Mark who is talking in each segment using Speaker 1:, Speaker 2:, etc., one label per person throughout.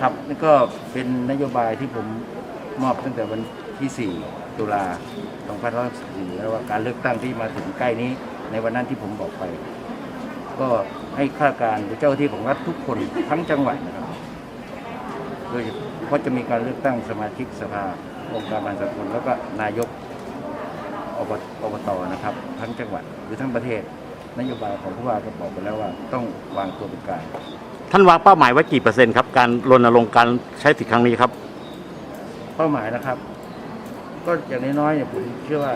Speaker 1: ครับนี่ก็เป็นนโยบายที่ผมมอบตั้งแต่วันที่ 4 ตุลา2564แล้วว่าการเลือกตั้งที่มาถึงใกล้นี้ ในวันนั้นที่ผมบอกไป ก็ให้ข้าราชการหรือเจ้าหน้าที่ของรัฐทุกคนทั้งจังหวัดนะครับโดยเฉพาะจะมีการเลือกตั้งสมาชิกสภาองค์การบริหารส่วนแล้วก็นายกอบอบตนะครับ ทั้งจังหวัดหรือทั้งประเทศ นโยบายของผู้ว่าก็บอกไปแล้วว่าต้องวางตัวเป็นกลาง
Speaker 2: ท่านวางเป้าหมายไว้กี่เปอร์เซ็นต์ครับการรณรงค์การใช้สิทธิ์ครั้งนี้ครับ
Speaker 1: เป้าหมายนะครับ ก็อย่างน้อยๆเนี่ยผมเชื่อว่า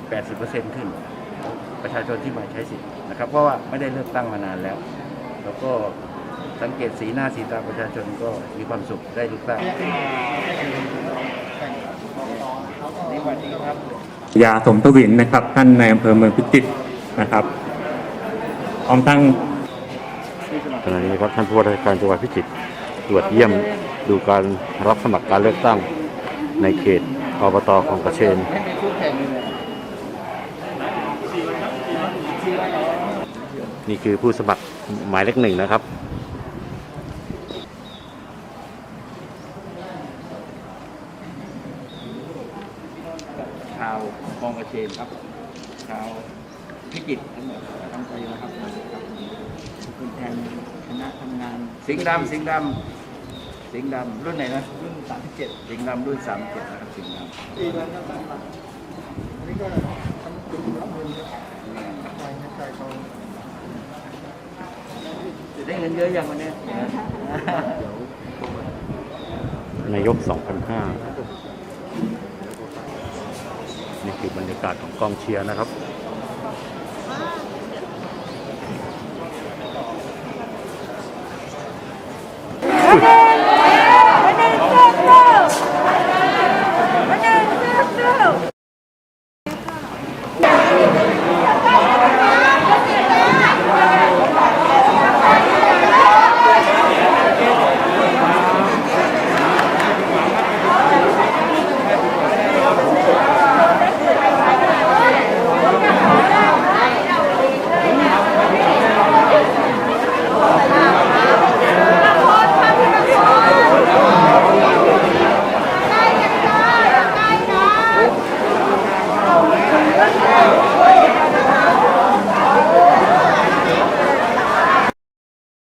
Speaker 1: 80%ขึ้นของประชาชนที่มาใช้สิทธิ์นะครับ เพราะว่าไม่ได้เลือกตั้งมานานแล้ว แล้วก็สังเกตสีหน้าสีตาประชาชนก็มีความสุขได้เลือกตั้งนี่วันนี้ครับ
Speaker 3: ยาสมทวินนะครับ ท่านในอำเภอเมืองพิจิตรนะครับพร้อมทั้ง
Speaker 2: ขณะนี้ครับท่านผู้ว่าราชการจังหวัดพิจิตรตรวจเยี่ยมดูการรับสมัครการเลือกตั้งในเขตอบตของกระเชนนี่คือผู้สมัครหมายเลขหนึ่งนะครับ
Speaker 1: ชาวมองกระเชนครับชาวพิจิตรทั้งหมดทั้งใจนะครับ คุณแทนคณะทำงานสิงห์ดำสิงห์ดำสิงห์ดำรุ่นไหนนะรุ่นสามเจ็ดสิงห์ดำรุ่นสามเจ็ดนะครับสิงห์ดำ
Speaker 4: ปีแล้วนะครับอันนี้ก็ทำจุดรับเงินจ่ายเงินจ่ายทอง
Speaker 1: จะได้เงินเยอะอย่างวันนี้
Speaker 2: นายก2005นี่คือบรรยากาศของกองเชียร์นะครับ
Speaker 5: Yeah.